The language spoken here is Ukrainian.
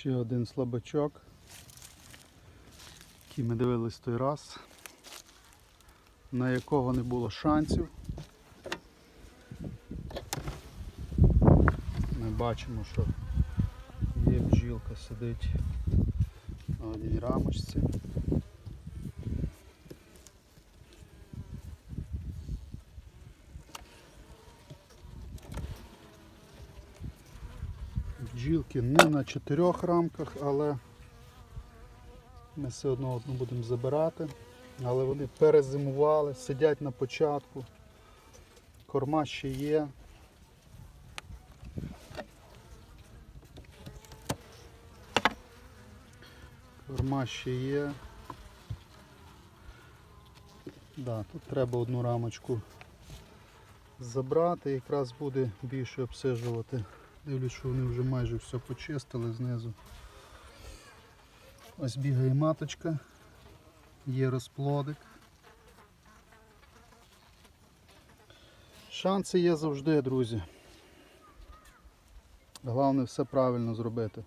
Ще один слабачок, який ми дивились той раз, на якого не було шансів. Ми бачимо, що є бджілка сидить на одній рамочці. Бджілки не на чотирьох рамках, але ми все одно одну будемо забирати. Але вони перезимували, сидять на початку. Корма ще є. Корма ще є. Да, тут треба одну рамочку забрати, якраз буде більше обсижувати. Дивлюсь, що вони вже майже все почистили знизу. Ось бігає маточка, є розплодик. Шанси є завжди, друзі. Головне все правильно зробити.